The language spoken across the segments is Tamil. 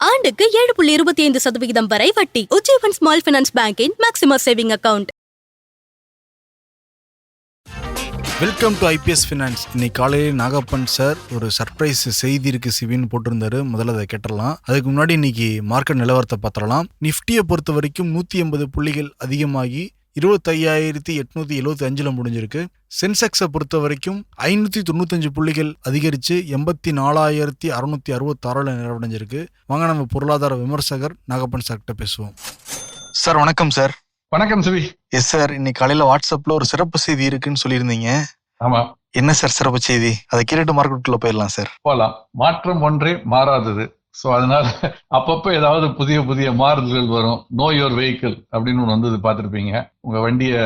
ஆண்டுக்கு ஏழு புள்ளி இருபத்தி ஐந்து சதவிகிதம் வரை வட்டி. Ujjivan small finance பேங்கின் maximum saving account. Welcome to IPS finance. இன்னைக்கு காலையில் நாகப்பன் சார் ஒரு சர்ப்ரைஸ் செய்தி இருக்கு சிவின்னு போட்டிருந்தாரு. முதல்ல அதை கேட்டலாம் அதுக்கு முன்னாடி இன்னைக்கு மார்க்கெட் நிலவரத்தை பார்த்துடலாம். நிஃப்டியை பொறுத்த வரைக்கும் நூற்றி எண்பது புள்ளிகள் அதிகமாகி இருபத்தையாயிரத்தி எட்நூத்தி எழுபத்தி அஞ்சுல முடிஞ்சிருக்கு. சென்செக்ஸை பொறுத்த வரைக்கும் ஐநூற்றி தொண்ணூத்தஞ்சு புள்ளிகள் அதிகரித்து எண்பத்தி நாலாயிரத்தி அறுநூத்தி அறுபத்தாறில் நிறைவடைஞ்சிருக்கு. வாங்க நம்ம பொருளாதார விமர்சகர் நாகப்பன் சார்கிட்ட பேசுவோம். சார் வணக்கம் சார் வணக்கம் சிவி. எஸ் சார் இன்னைக்கு காலையில் வாட்ஸ்அப்பில் ஒரு சிறப்பு செய்தி இருக்குன்னு சொல்லியிருந்தீங்க. ஆமா. என்ன சார் சிறப்பு செய்தி? அதை கேட்டுட்டு மார்க்கெட்டுக்குள்ள போயிடலாம் சார் போலாம். மாற்றம் ஒன்றே மாறாதது. ஸோ அதனால அப்பப்போ ஏதாவது புதிய புதிய மாறுதல்கள் வரும். நோ யுவர் வெஹிக்கிள் அப்படின்னு ஒன்று வந்தது பார்த்துருப்பீங்க. உங்க வண்டியை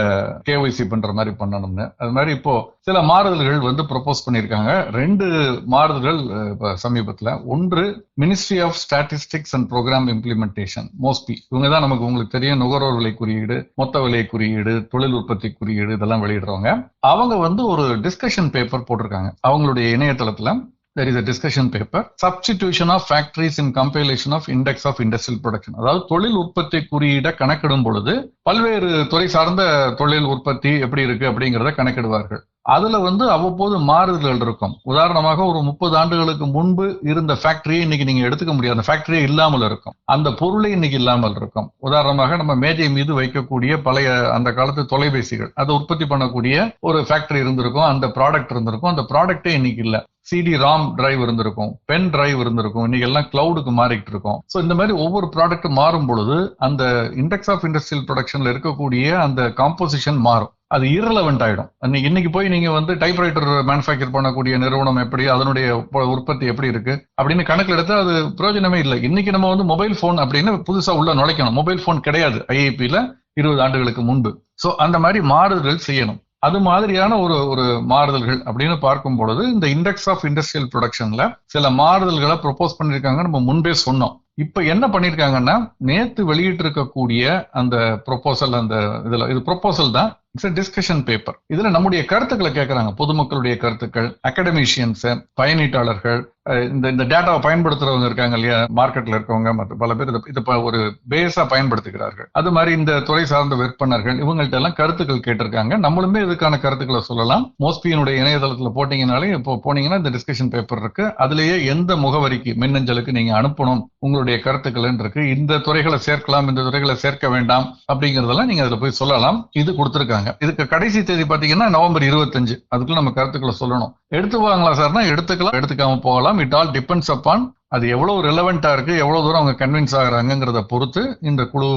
கேஒய்சி பண்ற மாதிரி பண்ணணும்னு. அது மாதிரி இப்போ சில மாறுதல்கள் வந்து ப்ரொபோஸ் பண்ணியிருக்காங்க. ரெண்டு மாறுதல்கள் இப்போ சமீபத்தில். ஒன்று ministry of statistics and programme implementation MOSPI இவங்க தான் நமக்கு உங்களுக்கு தெரியும். நுகர்வோர் விலை குறியீடு மொத்த விலை குறியீடு தொழில் உற்பத்தி குறியீடு இதெல்லாம் வெளியிடுறவங்க. அவங்க வந்து ஒரு டிஸ்கஷன் பேப்பர் போட்டிருக்காங்க. அவங்களுடைய இணையதளத்தில். There is a discussion paper substitution of factories in compilation of index of industrial production அதாவது தொழில் உற்பத்தி குறியீடை கணக்கிடும் பொழுது பல்வேறு துறை சார்ந்த தொழில் உற்பத்தி எப்படி இருக்கு அப்படிங்கிறத கணக்கிடுவார்கள் அதுல வந்து அவ்வப்போது மாறுதல்கள் இருக்கும். உதாரணமாக ஒரு முப்பது ஆண்டுகளுக்கு முன்பு இருந்த ஃபேக்டரியை இன்னைக்கு நீங்க எடுத்துக்க முடியாது. அந்த ஃபேக்டரியே இல்லாமல் இருக்கும். அந்த பொருளே இன்னைக்கு இல்லாமல் இருக்கும். உதாரணமாக நம்ம மேஜை மீது வைக்கக்கூடிய பழைய அந்த காலத்து தொலைபேசிகள் அதை உற்பத்தி பண்ணக்கூடிய ஒரு ஃபேக்டரி இருந்திருக்கும். அந்த ப்ராடக்ட் இருந்திருக்கும். அந்த ப்ராடக்டே இன்னைக்கு இல்லை. சிடி ராம் டிரைவ் இருந்திருக்கும். பென் டிரைவ் இருந்திருக்கும். இன்னைக்கு எல்லாம் கிளவுடுக்கு மாறிக்கிட்டு இருக்கும். ஸோ இந்த மாதிரி ஒவ்வொரு ப்ராடக்ட் மாறும் பொழுது அந்த இண்டெக்ஸ் ஆஃப் இண்டஸ்ட்ரியல் ப்ரொடக்ஷன்ல இருக்கக்கூடிய அந்த காம்போசிஷன் மாறும். அது இரலவெண்ட் ஆகிடும் இன்னைக்கு போய் நீங்க வந்து டைப்ரைட்டர் மேனுஃபேக்சர் பண்ணக்கூடிய நிறுவனம் எப்படி அதனுடைய உற்பத்தி எப்படி இருக்கு அப்படின்னு கணக்கில் எடுத்து அது பிரயோஜனமே இல்லை. இன்னைக்கு நம்ம வந்து மொபைல் ஃபோன் அப்படின்னு புதுசா உள்ள நுழைக்கணும். மொபைல் ஃபோன் கிடையாது ஐஐபியில இருபது ஆண்டுகளுக்கு முன்பு. ஸோ அந்த மாதிரி மாறுதல்கள் செய்யணும். அது மாதிரியான ஒரு ஒரு மாறுதல்கள் அப்படின்னு பார்க்கும் பொழுது இந்த இண்டெக்ஸ் ஆஃப் இண்டஸ்ட்ரியல் ப்ரொடக்ஷன்ல சில மாறுதல்களை ப்ரொபோஸ் பண்ணியிருக்காங்க நம்ம முன்பே சொன்னோம். இப்ப என்ன பண்ணிருக்காங்கன்னா நேத்து வெளியிட்டு இருக்கக்கூடிய அந்த ப்ரொபோசல் அந்த இதுல இது ப்ரொபோசல் தான் இட்ஸ் டிஸ்கஷன் பேப்பர் இதுல நம்முடைய கருத்துக்களை கேட்கறாங்க பொதுமக்களுடைய கருத்துக்கள் அகடமிஷியன்ஸ் பயனீட்டாளர்கள் இந்த இந்த டேட்டாவை பயன்படுத்துறவங்க இருக்காங்க இல்லையா? மார்க்கெட்ல இருக்கவங்க மற்ற பல பேர் இதை- ஒரு பேஸா பயன்படுத்துகிறார்கள் அது மாதிரி இந்த துறை சார்ந்த விற்பனர்கள் இவங்கள்ட்ட எல்லாம் கருத்துக்கள் கேட்டிருக்காங்க. நம்மளுமே இதுக்கான கருத்துக்களை சொல்லலாம். மோஸ்பியினுடைய இணையதளத்துல போட்டீங்கனாலே இப்போ போனீங்கன்னா இந்த டிஸ்கஷன் பேப்பர் இருக்கு. அதுலயே எந்த முகவரிக்கு மின்னஞ்சலுக்கு நீங்க அனுப்பணும் உங்களுடைய கருத்துக்கள் இருக்கு இந்த துறைகளை சேர்க்கலாம் இந்த துறைகளை சேர்க்க வேண்டாம் அப்படிங்கறதெல்லாம் நீங்க அதுல போய் சொல்லலாம். இது கொடுத்துருக்காங்க. இதுக்கு கடைசி தேதி பாத்தீங்கன்னா நவம்பர் இருபத்தஞ்சு. அதுக்குள்ள நம்ம கருத்துக்களை சொல்லணும். எடுத்துவாங்களா சார்னா எடுத்துக்கலாம். எடுத்துக்காம போகலாம். இட் ஆல் டிபெண்ட்ஸ் அப்பான் அது எவ்வளவு ரெலவெண்டா இருக்கு எவ்வளவு தூரம் அவங்க கன்வின்ஸ் ஆகுறாங்கிறத பொறுத்து இந்த குழு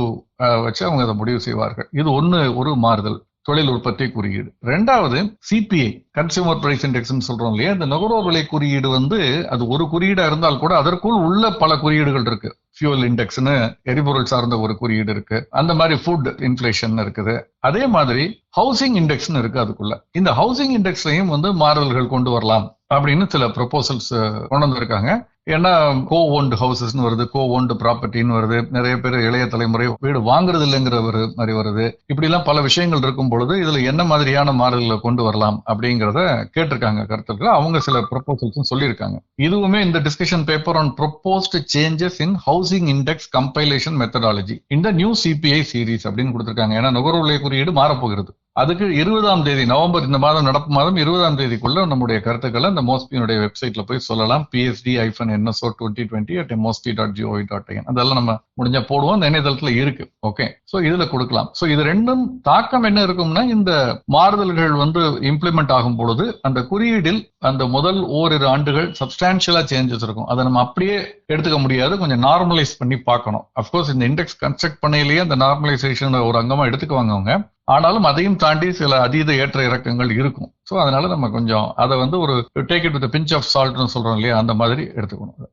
வச்சு அவங்க அதை முடிவு செய்வார்கள். இது ஒன்று ஒரு மாறுதல். தொழில் உற்பத்தி குறியீடு. ரெண்டாவது சிபிஐ கன்சியூமர் பிரைஸ் இண்டெக்ஸ் சொல்றோம் இல்லையா? இந்த நுகர்வோர் விலை குறியீடு வந்து அது ஒரு குறியீடா இருந்தால் கூட அதற்குள் உள்ள பல குறியீடுகள் இருக்கு. ஃபியூல் இண்டெக்ஸ்னு எரிபொருள் சார்ந்த ஒரு குறியீடு இருக்கு. அந்த மாதிரி ஃபுட் இன்ஃபிளேஷன் இருக்குது. அதே மாதிரி ஹவுசிங் இண்டெக்ஸ்னு இருக்கு அதுக்குள்ள. இந்த ஹவுசிங் இண்டெக்ஸ்லையும் வந்து மாறுதல்கள் கொண்டு வரலாம் அப்படின்னு சில ப்ரொபோசல்ஸ் கொண்டு வந்திருக்காங்க. ஏன்னா கோ ஓன்டு ஹவுசஸ்னு வருது கோ ஓன்டு ப்ராப்பர்ட்டின்னு வருது நிறைய பேர் இளைய தலைமுறை வீடு வாங்குறது இல்லைங்கிற ஒரு மாதிரி வருது. இப்படிலாம் பல விஷயங்கள் இருக்கும் பொழுது இதுல என்ன மாதிரியான மாறுதல்களை கொண்டு வரலாம் அப்படிங்கிறத கேட்டிருக்காங்க கருத்துக்கள் அவங்க சில ப்ரொபோசல்ஸும் சொல்லியிருக்காங்க. இதுவுமே இந்த discussion paper on proposed changes in housing index compilation methodology இந்த நியூ சிபிஐ சீரிஸ் அப்படின்னு கொடுத்திருக்காங்க. ஏன்னா நுகர்வோர் குறியீடு மாறப்போகிறது. அதுக்கு இருபதாம் தேதி நவம்பர் இந்த மாதம் நடப்பு மாதம் இருபதாம் தேதிக்குள்ள நம்முடைய கருத்துக்களை அந்த மோஸ்பியினுடைய வெப்சைட்ல போய் சொல்லலாம். PSD hyphen NSO twenty twenty at MOSPI dot G O V அதெல்லாம் நம்ம முடிஞ்சா போடுவோம். அந்த இணையதளத்துல இருக்கு. ஓகே சோ இதுல கொடுக்கலாம். சோ இது ரெண்டும் தாக்கம் என்ன இருக்கும்னா இந்த மாறுதல்கள் வந்து இம்ப்ளிமெண்ட் ஆகும் பொழுது அந்த குறியீடில் அந்த முதல் ஓரிரு ஆண்டுகள் சப்ஸ்டான்ஷியலா சேஞ்சஸ் இருக்கும். அதை நம்ம அப்படியே எடுத்துக்க முடியாது. கொஞ்சம் நார்மலைஸ் பண்ணி பார்க்கணும். அப்கோர்ஸ் இந்த இண்டெக்ஸ் கன்ஸ்ட்ரக்ட் பண்ணையிலேயே அந்த நார்மலைசேஷன் ஒரு அங்கமா எடுத்துக்குவாங்க அவங்க. ஆனாலும் அதையும் தாண்டி சில அதீத ஏற்ற இறக்கங்கள் இருக்கும். ஸோ அதனால நம்ம கொஞ்சம் அதை வந்து ஒரு take it with pinch of சால்ட்னு சொல்றோம் இல்லையா? அந்த மாதிரி எடுத்துக்கணும்.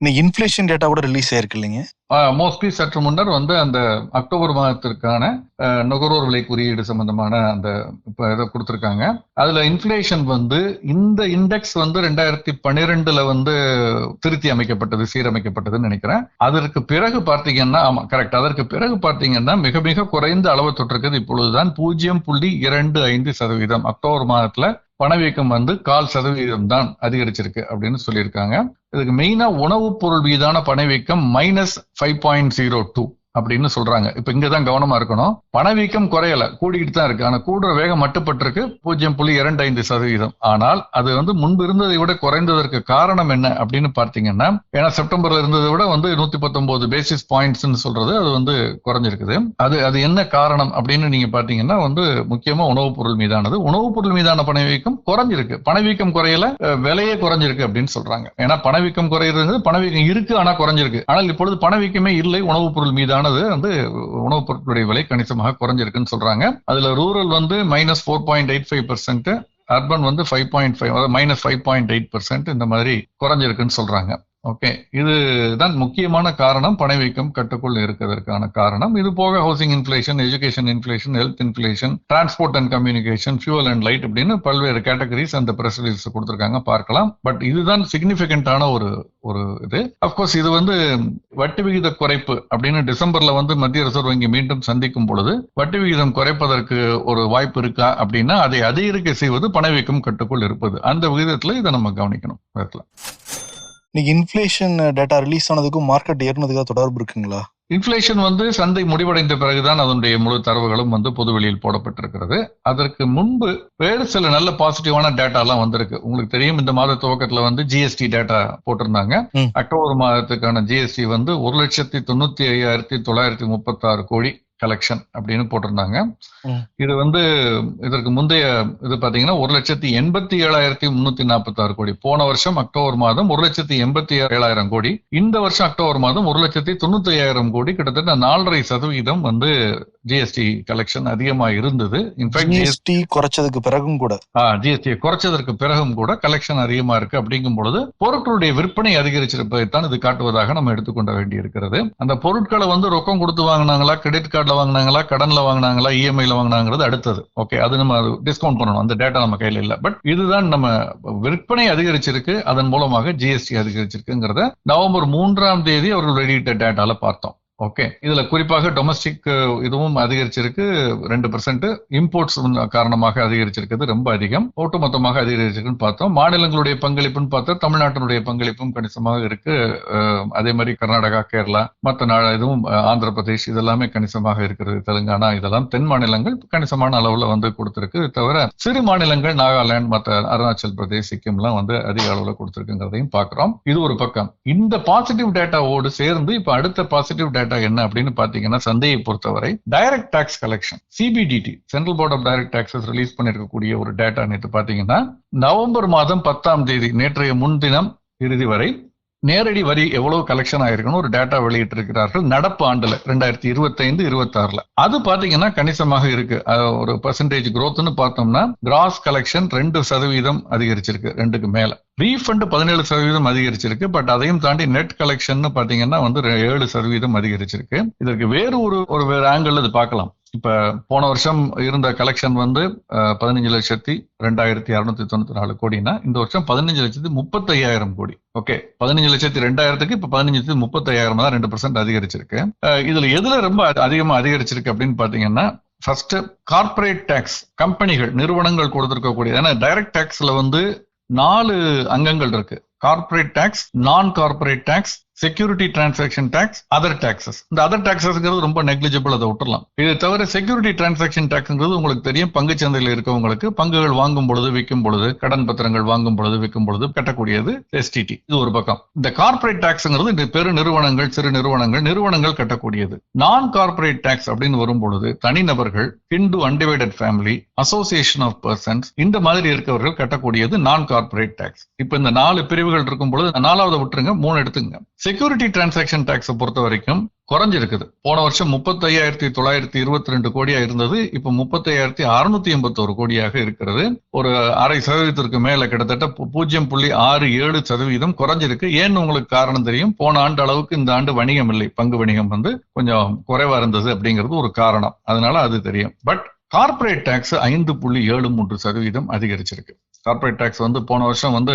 இந்த இன்ஃபிளேஷன் டேட்டா கூட ரிலீஸ் ஆயிருக்கு இல்லைங்க? மோஸ்ட்லி சற்று முன்னர் வந்து அந்த அக்டோபர் மாதத்திற்கான நுகர்வோர் விலை குறியீடு சம்பந்தமான அந்த இப்போ இதை கொடுத்துருக்காங்க. அதுல இன்ஃபிளேஷன் வந்து இந்த இண்டெக்ஸ் வந்து ரெண்டாயிரத்தி பன்னிரெண்டுல வந்து திருத்தி அமைக்கப்பட்டது சீரமைக்கப்பட்டதுன்னு நினைக்கிறேன். அதற்கு பிறகு பார்த்தீங்கன்னா ஆமா கரெக்ட் அதற்கு பிறகு பார்த்தீங்கன்னா மிக மிக குறைந்த அளவு தொற்றுக்கிறது இப்பொழுதுதான் பூஜ்ஜியம் புள்ளி இரண்டு ஐந்து சதவீதம். அக்டோபர் மாதத்துல பணவீக்கம் வந்து கால் சதவீதம் தான் அதிகரிச்சிருக்கு அப்படின்னு சொல்லியிருக்காங்க. இதுக்கு மெயினா உணவுப் பொருள் மீதான பணவீக்கம் minus five point zero two அப்படின்னு சொல்றாங்க. இப்ப இங்கதான் கவனமா இருக்கணும். பணவீக்கம் குறையல. கூடிக்கிட்டு தான் இருக்கு. ஆனா கூடுற வேகம் மட்டுப்பட்டிருக்கு. பூஜ்ஜியம் புள்ளி இரண்டு ஐந்து சதவீதம். ஆனால் அது வந்து முன்பு இருந்ததை விட குறைந்ததற்கு காரணம் என்ன அப்படின்னு பார்த்தீங்கன்னா ஏன்னா செப்டம்பர்ல இருந்ததை விட வந்து நூத்தி பத்தொன்பது பேசிஸ் பாயிண்ட்ஸ்னு சொல்றது அது வந்து குறைஞ்சிருக்குது. அது அது என்ன காரணம் அப்படின்னு நீங்க பாத்தீங்கன்னா வந்து முக்கியமா உணவுப் பொருள் மீதானது. உணவுப் பொருள் மீதான பணவீக்கம் குறைஞ்சிருக்கு. பணவீக்கம் குறையல. விலையே குறைஞ்சிருக்கு அப்படின்னு சொல்றாங்க. ஏன்னா பணவீக்கம் குறையிறது பணவீக்கம் இருக்கு ஆனா குறைஞ்சிருக்கு. ஆனால் இப்பொழுது பணவீக்கமே இல்லை. உணவுப் பொருள் மீதான ஆனது வந்து உணவுப் பொருட்களுடைய விலை கணிசமாக குறைஞ்சிருக்குன்னு சொல்றாங்க. அதுல ரூரல் வந்து minus four point eight five percent urban வந்து five point five minus five point eight percent இந்த மாதிரி குறைஞ்சிருக்குன்னு சொல்றாங்க. ஓகே இதுதான் முக்கியமான காரணம். பணவீக்கம் கட்டுக்குள் இருக்கிறதுக்கான காரணம். இது போக housing inflation education inflation health inflation transport and communication fuel and light அப்படின்னு பல்வேறு கேட்டகரிஸ் அந்த பிரஸ் ரிலீஸ் கொடுத்துருக்காங்க. பார்க்கலாம். பட் இதுதான் சிக்னிபிகண்டான ஒரு ஒரு இது. அப்கோர்ஸ் இது வந்து வட்டி விகித குறைப்பு அப்படின்னு டிசம்பர்ல வந்து மத்திய ரிசர்வ் வங்கி மீண்டும் சந்திக்கும் பொழுது வட்டி விகிதம் குறைப்பதற்கு ஒரு வாய்ப்பு இருக்கா அப்படின்னா அதை அதிகரிக்க செய்வது பணவீக்கம் கட்டுக்குள் இருப்பது. அந்த விகிதத்துல இதை நம்ம கவனிக்கணும். பார்க்கலாம். இன்னைக்கு இன்ஃபிளேஷன் டேட்டா ரிலீஸ் ஆனதுக்கும் மார்க்கெட் ஏறினதுக்காக தொடர்பு இருக்குங்களா? இன்ஃபிளேஷன் வந்து சந்தை முடிவடைந்த பிறகுதான் அதனுடைய முழு தரவுகளும் வந்து பொதுவெளியில் போடப்பட்டிருக்கிறது. அதற்கு முன்பு வேறு சில நல்ல பாசிட்டிவான டேட்டா எல்லாம் வந்திருக்கு. உங்களுக்கு தெரியும் இந்த மாத துவக்கத்துல வந்து ஜிஎஸ்டி டேட்டா போட்டிருந்தாங்க. அக்டோபர் மாதத்துக்கான ஜிஎஸ்டி வந்து ஒரு லட்சத்தி தொண்ணூத்தி ஐயாயிரத்தி தொள்ளாயிரத்தி முப்பத்தி ஆறு கோடி கலெக்ஷன் அப்படின்னு போட்டிருந்தாங்க. இது வந்து இதற்கு முந்தைய இது பாத்தீங்கன்னா ஒரு லட்சத்தி எண்பத்தி ஏழாயிரத்தி முன்னூத்தி நாற்பத்தி ஆறு கோடி. போன வருஷம் அக்டோபர் மாதம் ஒரு லட்சத்தி எண்பத்தி ஏழாயிரம் கோடி. இந்த வருஷம் அக்டோபர் மாதம் ஒரு லட்சத்தி தொண்ணூத்தி ஐயாயிரம் கோடி. கிட்டத்தட்ட நாலரை சதவீதம் வந்து ஜிஎஸ்டி கலெக்ஷன் அதிகமா இருந்தது. இன்ஃபேக்ட் ஜிஎஸ்டி குறைச்சதுக்கு பிறகும் கூட. ஜிஎஸ்டியை குறைச்சதற்கு பிறகும் கூட கலெக்ஷன் அதிகமா இருக்கு அப்படிங்கும் பொழுது பொருட்களுடைய விற்பனை அதிகரிச்சிருப்பதைத்தான் இது காட்டுவதாக நம்ம எடுத்துக்கொள்ள வேண்டி இருக்கிறது அந்த பொருட்களை வந்து ரொக்கம் கொடுத்து வாங்கினாங்களா கிரெடிட் கார்டுல வாங்கினாங்களா கடன்ல வாங்கினாங்களா இஎம்ஐல வாங்கினாங்கிறது அடுத்தது. ஓகே அது நம்ம டிஸ்கவுண்ட் பண்ணணும். அந்த டேட்டா நம்ம கையில இல்ல. பட் இதுதான் நம்ம விற்பனை அதிகரிச்சிருக்கு. அதன் மூலமாக ஜிஎஸ்டி அதிகரிச்சிருக்குங்கிறத நவம்பர் மூன்றாம் தேதி அவர்கள் வெளியிட்ட டேட்டால பார்த்தோம். ஓகே இதுல குறிப்பாக டொமஸ்டிக் இதுவும் அதிகரிச்சிருக்கு. ரெண்டு பர்சன்ட் இம்போர்ட்ஸ் காரணமாக அதிகரிச்சிருக்கிறது ரொம்ப அதிகம். ஒட்டுமொத்தமாக அதிகரிச்சிருக்குன்னு பார்த்தோம். மாநிலங்களுடைய பங்களிப்புன்னு பார்த்தா தமிழ்நாட்டினுடைய பங்களிப்பும் கணிசமாக இருக்கு. அதே மாதிரி கர்நாடகா கேரளா மற்ற நா இதுவும் ஆந்திர பிரதேஷ் இதெல்லாமே கணிசமாக இருக்கிறது. தெலுங்கானா இதெல்லாம் தென் மாநிலங்கள் கணிசமான அளவுல வந்து கொடுத்திருக்கு. தவிர சிறு மாநிலங்கள் நாகாலாந்து மற்ற அருணாச்சல் பிரதேஷ் சிக்கிம்லாம் வந்து அதிக அளவுல கொடுத்திருக்குங்கிறதையும் பார்க்கிறோம். இது ஒரு பக்கம். இந்த பாசிட்டிவ் டேட்டாவோடு சேர்ந்து இப்ப அடுத்த பாசிட்டிவ் டேட்டா என்ன அப்படின்னு பாத்தீங்கன்னா சந்தையை பொறுத்தவரை direct tax collection CBDT central board of direct taxes release பண்ணிருக்கக்கூடிய ஒரு டேட்டா நேற்று பாத்தீங்கன்னா நவம்பர் மாதம் பத்தாம் தேதி நேற்றைய முன்தினம் இறுதி வரை நேரடி வரி எவ்வளவு கலெக்ஷன் ஆயிருக்குன்னு ஒரு டேட்டா வெளியிட்டு இருக்கிறார்கள் நடப்பு ஆண்டுல ரெண்டாயிரத்தி இருபத்தி ஐந்து அது பாத்தீங்கன்னா கணிசமாக இருக்கு. ஒரு பர்சன்டேஜ் குரோத்னு பார்த்தோம்னா கிராஸ் கலெக்ஷன் ரெண்டு சதவீதம் அதிகரிச்சிருக்கு ரெண்டுக்கு மேல. ரீஃபண்ட் பதினேழு சதவீதம் அதிகரிச்சிருக்கு பட் அதையும் தாண்டி நெட் கலெக்ஷன் பாத்தீங்கன்னா வந்து ஏழு சதவீதம் அதிகரிச்சிருக்கு. இதற்கு வேறு ஒரு ஒரு வேறு ஆங்கிள் இது பார்க்கலாம் இப்ப போன வருஷம் இருந்த கலெக்ஷன் வந்து பதினஞ்சு லட்சத்தி ரெண்டாயிரத்தி அறுநூத்தி தொண்ணூத்தி நாலு கோடினா இந்த வருஷம் பதினஞ்சு லட்சத்தி முப்பத்தி ஐயாயிரம் கோடி. ஓகே பதினஞ்சு லட்சத்தி ரெண்டாயிரத்துக்கு இப்ப பதினஞ்சு லட்சத்தி முப்பத்தி ஐயாயிரம் தான் ரெண்டு பர்சன்ட் அதிகரிச்சிருக்கு. இதுல எதுல ரொம்ப அதி- அதிகமா அதிகரிச்சிருக்கு அப்படின்னு பாத்தீங்கன்னா ஃபர்ஸ்ட் கார்ப்பரேட் டேக்ஸ் கம்பெனிகள் நிறுவனங்கள் கொடுத்துருக்கக்கூடிய ஏன்னா டைரக்ட் டேக்ஸ்ல வந்து நாலு அங்கங்கள் இருக்கு. Corporate tax non corporate tax security transaction tax other taxes இந்த அதர் டாக்ஸஸ்ங்கிறது ரொம்ப நெக்லிஜிபிள் அதை விட்டுலாம் இது தவிர செக்யூரிட்டி டிரான்சாக்ஷன் டாக்ஸ்ங்கிறது உங்களுக்கு தெரியும். பங்கு சந்தையில் இருக்கவங்களுக்கு பங்குகள் வாங்கும் பொழுது விற்கும் பொழுது கடன் பத்திரங்கள் வாங்கும் பொழுது விற்கும் பொழுது கட்டக்கூடியது எஸ்டிடி இது ஒரு பக்கம். இந்த கார்ப்பரேட் டாக்ஸ்ங்கிறது இந்த பெரு நிறுவனங்கள் சிறு நிறுவனங்கள் நிறுவனங்கள் கட்டக்கூடியது. நான் கார்ப்பரேட் டாக்ஸ் அப்படின்னு வரும் பொழுது தனிநபர்கள் Hindu undivided family association of persons இந்த மாதிரி இருக்கவர்கள் கட்டக்கூடியது நான் கார்ப்பரேட் டாக்ஸ் இப்ப இந்த நாலு பிரிவுகள் இருக்கும் பொழுது நாலாவது விட்டுருங்க மூணு எடுத்துங்க செக்யூரிட்டி டிரான்சாக்ஷன் டாக்ஸை பொறுத்த வரைக்கும் குறைஞ்சிருக்குது. போன வருஷம் முப்பத்தையாயிரத்தி தொள்ளாயிரத்தி இருபத்தி ரெண்டு கோடியா இருந்தது. இப்போ முப்பத்தையாயிரத்தி அறுநூத்தி எண்பத்தோரு கோடியாக இருக்கிறது. ஒரு அரை சதவீதத்திற்கு மேல கிட்டத்தட்ட பூஜ்ஜியம் புள்ளி ஆறு ஏழு சதவீதம் குறைஞ்சிருக்கு. ஏன்னு உங்களுக்கு காரணம் தெரியும். போன ஆண்டு அளவுக்கு இந்த ஆண்டு வணிகம் இல்லை. பங்கு வணிகம் வந்து கொஞ்சம் குறைவா இருந்தது அப்படிங்கிறது ஒரு காரணம். அதனால அது தெரியும். பட் கார்ப்பரேட் டாக்ஸ் ஐந்து புள்ளி ஏழு மூன்று சதவீதம் அதிகரிச்சிருக்கு. கார்பரேட் டேக்ஸ் வந்து போன வருஷம் வந்து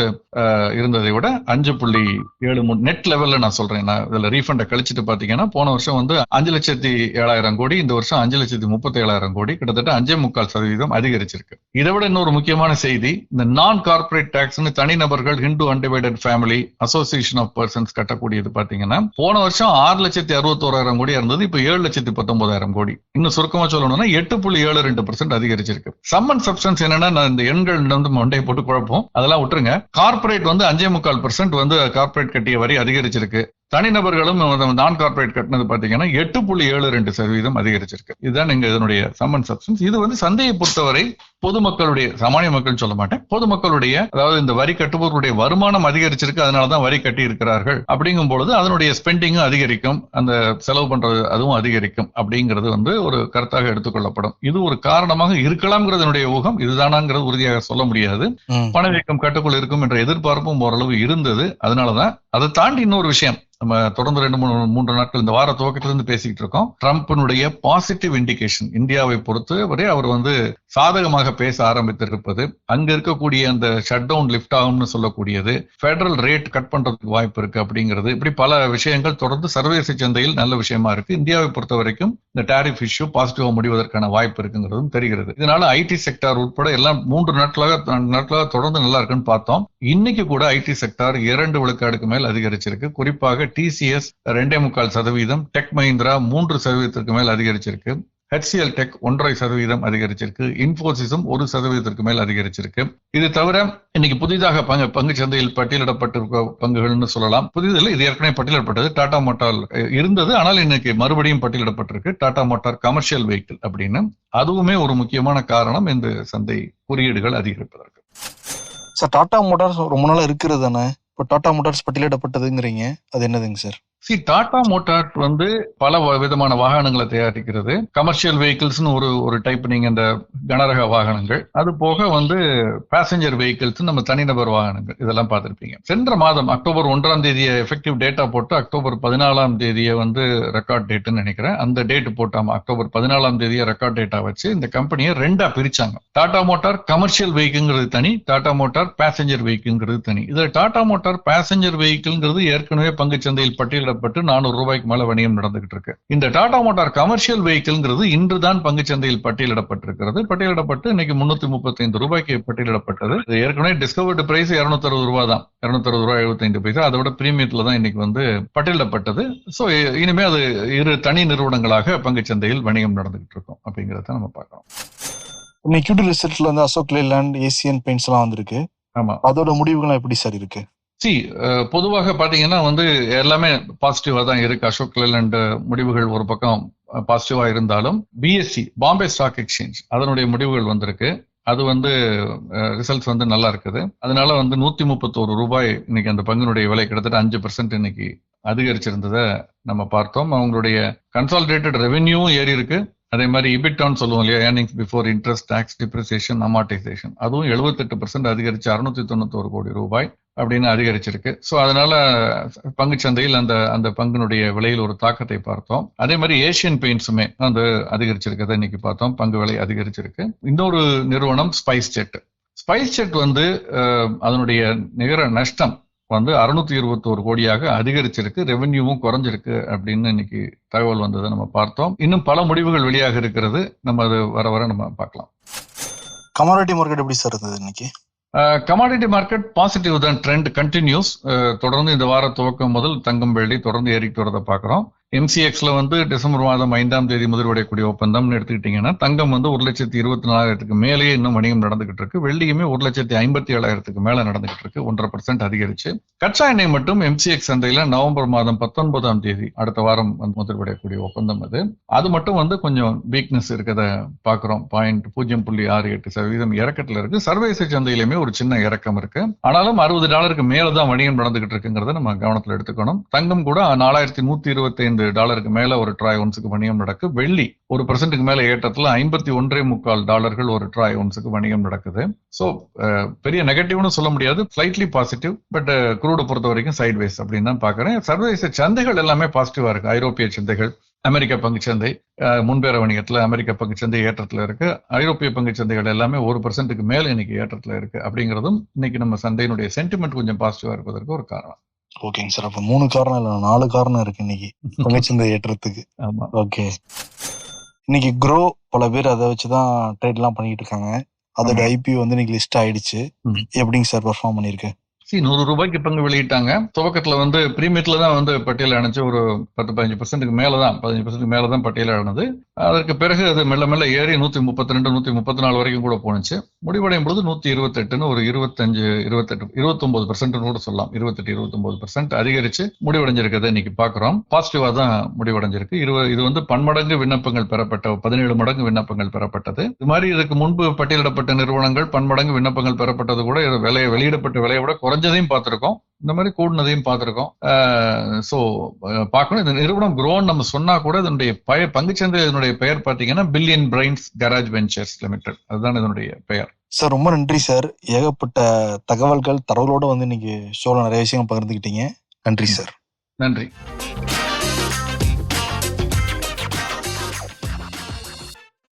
இருந்ததை விட அஞ்சு புள்ளி ஏழு மூணு நெட் லெவல்ல நான் சொல்றேன். நான் இதுல ரீஃபண்டை கழிச்சிட்டு பாத்தீங்கன்னா போன வருஷம் வந்து அஞ்சு லட்சத்தி ஏழாயிரம் கோடி இந்த வருஷம் அஞ்சு லட்சத்தி முப்பத்தி ஏழாயிரம் கோடி. கிட்டத்தட்ட அஞ்சே முக்கால் சதவீதம் அதிகரிச்சிருக்கு. இதை விட இன்னொரு முக்கியமான செய்தி இந்த நான் கார்பரேட் டேக்ஸ்னு தனிநபர்கள் Hindu undivided family association of persons கட்டக்கூடியது பாத்தீங்கன்னா போன வருஷம் ஆறு லட்சத்தி அறுபத்தோராயிரம் கோடி இருந்தது இப்போ ஏழு லட்சத்தி பத்தொன்பதாயிரம் கோடி. இன்னும் சுருக்கமா சொல்லணும்னா எட்டு புள்ளி ஏழு ரெண்டு பர்சன்ட் அதிகரிச்சிருக்கு. சம்மன் சப்ஸ்டன்ஸ் என்னன்னா நான் இந்த எண்கள் வந்து மண்டையை போட்டு குழப்பம். அதெல்லாம் விட்டுருங்க. கார்ப்பரேட் வந்து அஞ்சே முக்கால் பெர்சென்ட் வந்து கார்பரேட் கட்டிய வரி அதிகரிச்சிருக்கு. தனிநபர்களும் நான் கார்ப்பரேட் கட்டினது பாத்தீங்கன்னா எட்டு புள்ளி ஏழு ரெண்டு சதவீதம் அதிகரிச்சிருக்கு. இதுதான் நீங்க இதனுடைய சம்மன் சப்ஸ்டன்ஸ் இது வந்து சந்தையை பொறுத்தவரை பொதுமக்களுடைய சாமானிய மக்கள் சொல்ல மாட்டேன். பொதுமக்களுடைய அதாவது இந்த வரி கட்டுபவர்களுடைய வருமானம் அதிகரிச்சிருக்கு அதனாலதான் வரி கட்டி இருக்கிறார்கள். அப்படிங்கும் பொழுது அதனுடைய ஸ்பெண்டிங்கும் அதிகரிக்கும். அந்த செலவு பண்றது அதுவும் அதிகரிக்கும். அப்படிங்கிறது வந்து ஒரு கருத்தாக எடுத்துக்கொள்ளப்படும். இது ஒரு காரணமாக இருக்கலாம்ங்கிறதனுடைய ஊகம். இதுதானாங்கிறது உறுதியாக சொல்ல முடியாது. பணவீக்கம் கட்டுக்குள் இருக்கும் என்ற எதிர்பார்ப்பும் ஓரளவு இருந்தது. அதனாலதான் அதை தாண்டி இன்னொரு விஷயம். நம்ம தொடர்ந்து ரெண்டு மூணு மூன்று நாட்கள் இந்த வார துவக்கத்திலிருந்து பேசிக்கிட்டு இருக்கோம். ட்ரம்ப்பினுடைய பாசிட்டிவ் இண்டிகேஷன் இந்தியாவை பொறுத்து வரை அவர் வந்து சாதகமாக பேச ஆரம்பித்திருப்பது அங்க இருக்கக்கூடிய அந்த ஷட் டவுன் லிஃப்ட் ஆகும்னு சொல்லக்கூடியது ஃபெடரல் ரேட் கட் பண்றதுக்கு வாய்ப்பு இருக்கு அப்படிங்கிறது இப்படி பல விஷயங்கள் தொடர்ந்து சர்வதேச சந்தையில் நல்ல விஷயமா இருக்கு. இந்தியாவை பொறுத்த வரைக்கும் இந்த டாரிஃப் இஷ்யூ பாசிட்டிவா முடிவதற்கான வாய்ப்பு இருக்குங்கிறதும் தெரிகிறது. இதனால ஐடி செக்டார் உட்பட எல்லாம் மூன்று நாட்களாக நாட்களாக தொடர்ந்து நல்லா இருக்குன்னு பார்த்தோம். இன்னைக்கு கூட ஐடி செக்டார் இரண்டு விழுக்காடுக்கு மேல் அதிகரிச்சிருக்கு. குறிப்பாக டிசிஎஸ் ரெண்டே முக்கால் சதவீதம் டெக் மஹிந்திரா மூன்று சதவீதத்திற்கு மேல் அதிகரிச்சிருக்கு. ஹெச்சிஎல் டெக் ஒன்றரை சதவீதம் அதிகரிச்சிருக்கு. இன்ஃபோசிஸும் ஒரு சதவீதத்திற்கு மேல் அதிகரிச்சிருக்கு. இது தவிர இன்னைக்கு புதிதாக பங்கு பங்கு சந்தையில் பட்டியலிடப்பட்டிருக்க பங்குகள்னு சொல்லலாம். புதிதில் இது ஏற்கனவே பட்டியலிடப்பட்டது. டாடா மோட்டார் இருந்தது ஆனால் இன்னைக்கு மறுபடியும் பட்டியலிடப்பட்டிருக்கு. டாடா மோட்டார் கமர்ஷியல் வெஹிக்கிள் அப்படின்னு. அதுவுமே ஒரு முக்கியமான காரணம் இந்த சந்தை குறியீடுகள் அதிகரிப்பதற்கு. சார் டாடா மோட்டார்ஸ் ரொம்ப நாளா இருக்கிறது தானே? இப்போ டாடா மோட்டார்ஸ் பட்டியலிடப்பட்டதுங்கிறீங்க அது என்னதுங்க சார்? சி டாடா மோட்டார் வந்து பல வ- விதமான வாகனங்களை தயாரிக்கிறது. கமர்ஷியல் வெஹிக்கிள்ஸ்னு ஒரு ஒரு டைப் நீங்க இந்த கனரக வாகனங்கள். அது போக வந்து பேசஞ்சர் வெஹிக்கிள்ஸ் நம்ம தனிநபர் வாகனங்கள். இதெல்லாம் பார்த்துருப்பீங்க. சென்ற மாதம் அக்டோபர் ஒன்றாம் தேதியை எஃபெக்டிவ் டேட்டா போட்டு அக்டோபர் பதினாலாம் தேதியை வந்து ரெக்கார்ட் டேட்டுன்னு நினைக்கிறேன். அந்த டேட் போட்டாம அக்டோபர் பதினாலாம் தேதியை ரெக்கார்ட் டேட்டா வச்சு இந்த கம்பெனியை ரெண்டா பிரிச்சாங்க. டாடா மோட்டார் கமர்ஷியல் வெஹிக்கிள்ங்கிறது தனி டாடா மோட்டார் பேசஞ்சர் வெஹிக்கிள்ங்கிறது தனி. இதுல டாடா மோட்டார் பேசஞ்சர் வெஹிக்கிள்ங்கிறது ஏற்கனவே பங்குச் சந்தையில் பட்டியல் பட்டியலிடப்பட்டு நானூறு ரூபாய்க்கு மேல வணிகம் நடந்துகிட்டு இருக்கு. இந்த டாடா மோட்டார் கமர்ஷியல் வெஹிக்கிள்ங்கிறது இன்றுதான் பங்குச்சந்தையில் பட்டியலிடப்பட்டிருக்கிறது. பட்டியலிடப்பட்டு இன்னைக்கு முன்னூத்தி முப்பத்தைந்து ரூபாய்க்கு பட்டியலிடப்பட்டது. ஏற்கனவே டிஸ்கவர்டு பிரைஸ் இருநூத்தி அறுபது ரூபாய் தான். இருநூத்தி அறுபது ரூபாய் எழுபத்தைந்து பைசா. அதோட பிரீமியத்துல தான் இன்னைக்கு வந்து பட்டியலிடப்பட்டது. சோ இனிமே அது இரு தனி நிறுவனங்களாக பங்குச்சந்தையில் வணிகம் நடந்துகிட்டு இருக்கும் அப்படிங்கறத நம்ம பார்க்கலாம் இன்னைக்கு ரிசல்ட்ல வந்து அசோக் லேண்ட் ஏசியன் பெயிண்ட்ஸ் எல்லாம் வந்திருக்கு. ஆமா. அதோட முடிவுகள்லாம் எப்படி சார் இருக்கு? சி பொதுவாக பார்த்தீங்கன்னா வந்து எல்லாமே பாசிட்டிவாக தான் இருக்கு. அசோக் லேலண்ட் முடிவுகள் ஒரு பக்கம் பாசிட்டிவா இருந்தாலும் பிஎஸ்சி பாம்பே ஸ்டாக் எக்ஸ்சேஞ்ச் அதனுடைய முடிவுகள் வந்திருக்கு. அது வந்து ரிசல்ட்ஸ் வந்து நல்லா இருக்குது. அதனால வந்து நூத்தி முப்பத்தோரு ரூபாய் இன்னைக்கு அந்த பங்கினுடைய விலை கிட்டத்தட்ட அஞ்சு பர்சன்ட் இன்னைக்கு அதிகரிச்சிருந்ததை நம்ம பார்த்தோம். அவங்களுடைய கன்சாலிடேட்டட் ரெவென்யூவும் ஏறி இருக்கு. அதே மாதிரி இபிட்டான்னு சொல்லுவோம் இல்லையா? Earnings before interest tax depreciation amortisation அதுவும் எழுபத்தெட்டு பர்சன்ட் அதிகரிச்சு அறுநூத்தி தொண்ணூத்தோரு கோடி ரூபாய். அப்படின்னு அதிகரிச்சிருக்கு. ஸோ அதனால பங்குச்சந்தையில் அந்த அந்த பங்கினுடைய விலையில் ஒரு தாக்கத்தை பார்த்தோம். அதே மாதிரி ஏஷியன் பெயிண்ட்ஸுமே வந்து அதிகரிச்சிருக்கதை இன்னைக்கு பார்த்தோம். பங்கு விலை அதிகரிச்சிருக்கு. இன்னொரு நிறுவனம் ஸ்பைஸ் ஜெட் ஸ்பைஸ் ஜெட் வந்து அதனுடைய நிகர நஷ்டம் வந்து அறுநூத்தி இருபத்தோரு கோடியாக அதிகரிச்சிருக்கு. ரெவென்யூவும் குறைஞ்சிருக்கு அப்படின்னு இன்னைக்கு தகவல் வந்ததை நம்ம பார்த்தோம். இன்னும் பல முடிவுகள் வெளியாக இருக்கிறது. நம்ம அது வர வர நம்ம பார்க்கலாம். கமாரிட்டி மார்க்கெட் எப்படி சார் இருந்தது இன்னைக்கு? கமாடிட்டி மார்க்கெட் பாசிட்டிவ் தான் ட்ரெண்ட் கண்டினியூஸ் தொடர்ந்து இந்த வார துவக்கம் முதல் தங்கம் வெள்ளி தொடர்ந்து ஏறிட்டு வரதை பார்க்குறோம். எம்சிஎக்ஸ்ல வந்து டிசம்பர் மாதம் ஐந்தாம் தேதி முதல்வடையக்கூடிய ஒப்பந்தம்னு எடுத்துக்கிட்டீங்கன்னா தங்கம் வந்து ஒரு லட்சத்தி இருபத்தி நாலாயிரத்துக்கு மேலேயே இன்னும் வணிகம் நடந்துகிட்டு இருக்கு. வெள்ளியுமே ஒரு லட்சத்தி ஐம்பத்தி ஏழாயிரத்துக்கு மேல நடந்துகிட்டு இருக்கு. ஒன்றரை பர்சன்ட் அதிகரிச்சு. கச்சா எண்ணெய் மட்டும் எம்சிஎக்ஸ் சந்தையில நவம்பர் மாதம் பத்தொன்பதாம் தேதி அடுத்த வாரம் வந்து முதல்வடையக்கூடிய ஒப்பந்தம் அது. அது மட்டும் வந்து கொஞ்சம் வீக்னஸ் இருக்கத பாக்குறோம் பாயிண்ட் பூஜ்ஜியம் புள்ளி ஆறு எட்டு சதவீதம் இறக்கத்துல இருக்கு. சர்வதேச சந்தையிலுமே ஒரு சின்ன இறக்கம் இருக்கு. ஆனாலும் அறுபது டாலருக்கு மேலதான் வணிகம் நடந்துகிட்டு இருக்குங்கிறத நம்ம கவனத்துல எடுத்துக்கணும். தங்கம் கூட நாலாயிரத்தி நூத்தி இருபத்தி ஐந்து டாலருக்கு மேல ஒரு ட்ராய் ஒன்ஸுக்கு வணிகம் நடக்கு. வெள்ளி ஒரு பர்சன்ட்டுக்கு மேல ஏற்றத்துல ஐம்பத்தி ஒன்றே முக்கால் டாலர்கள் ஒரு ட்ராய் ஒன்ஸுக்கு வணிகம் நடக்குது. ஸோ பெரிய நெகட்டிவ்னு சொல்ல முடியாது. ஸ்லைட்லி பாசிட்டிவ் பட் குரூட பொறுத்த வரைக்கும் சைட்வேஸ் அப்படின்னு தான் பாக்குறேன். சர்வதேச சந்தைகள் எல்லாமே பாசிட்டிவா இருக்கு. ஐரோப்பிய சந்தைகள் அமெரிக்க பங்குச்சந்தை முன்பேற வணிகத்தில் அமெரிக்க பங்குச்சந்தை ஏற்றத்துல இருக்கு. ஐரோப்பிய பங்குச்சந்தைகள் எல்லாமே ஒரு பர்சன்ட்டுக்கு மேல இன்னைக்கு ஏற்றத்துல இருக்கு. அப்படிங்கிறதும் இன்னைக்கு நம்ம சந்தையினுடைய சென்டிமெண்ட் கொஞ்சம் பாசிட்டிவா இருப்பதற்கு ஒரு காரணம். ஓகேங்க சார் அப்ப மூணு காரணம் இல்ல நாலு காரணம் இருக்கு இன்னைக்கு. பங்குச்சந்தை ஏற்றத்துக்கு. ஆமா. ஓகே இன்னைக்கு க்ரோ பல பேர் அதை வச்சுதான் ட்ரேட் எல்லாம் பண்ணிட்டு இருக்காங்க. அதோட ஆமா. ஐபி வந்து இன்னைக்கு லிஸ்ட் ஆயிடுச்சு. எப்படிங்க சார் பெர்ஃபார்ம் பண்ணிருக்கு சி நூறு ரூபாய்க்கு பங்கு வெளியிட்டாங்க. துவக்கத்துல வந்து பிரீமியத்துல தான் வந்து பட்டியல் அணைச்சு ஒரு பத்து பதினஞ்சு பர்சன்ட்டுக்கு மேலதான் பதினஞ்சு பர்சன்ட் மேலதான் பட்டியல் ஆனது அதற்கு பிறகு அது மெல்ல மெல்ல ஏறி நூத்தி முப்பத்தி ரெண்டு நூத்தி முப்பத்தி நாலு வரைக்கும் கூட போனுச்சு முடிவடையும் பொழுது நூத்தி இருபத்தெட்டுன்னு ஒரு இருபத்தஞ்சு இருபத்தெட்டு இருபத்தொன்பது பர்சன்ட்னு கூட சொல்லலாம். இருபத்தெட்டு இருபத்தொன்பது பர்சன்ட் அதிகரிச்சு முடிவடைஞ்சிருக்கிறத இன்னைக்கு பாக்குறோம். பாசிட்டிவா தான் முடிவடைஞ்சிருக்கு. இருவ இது வந்து பன்மடங்கு விண்ணப்பங்கள் பெறப்பட்ட பதினேழு மடங்கு விண்ணப்பங்கள் பெறப்பட்டது. இது மாதிரி இதுக்கு முன்பு பட்டியலிடப்பட்ட நிறுவனங்கள் பன்மடங்கு விண்ணப்பங்கள் பெறப்பட்டது கூட இது வெளியிடப்பட்ட விலையை விட குறைஞ்சதையும் பார்த்திருக்கோம். இந்த மாதிரி கூடுனதையும் பார்த்திருக்கோம். ஸோ பார்க்கணும். இந்த நிறுவனம் க்ரோன் நம்ம சொன்னா கூட இதனுடைய பய பங்குச்சந்தை இதனுடைய பெயர் பார்த்தீங்கன்னா billion brains garage ventures limited அதுதான் இதனுடைய பெயர். சார் ரொம்ப நன்றி சார் ஏகப்பட்ட தகவல்கள் தரவுகளோட வந்து இன்னைக்கு ஷோல நிறைய விஷயங்கள் பகிர்ந்துக்கிட்டீங்க. நன்றி சார் நன்றி.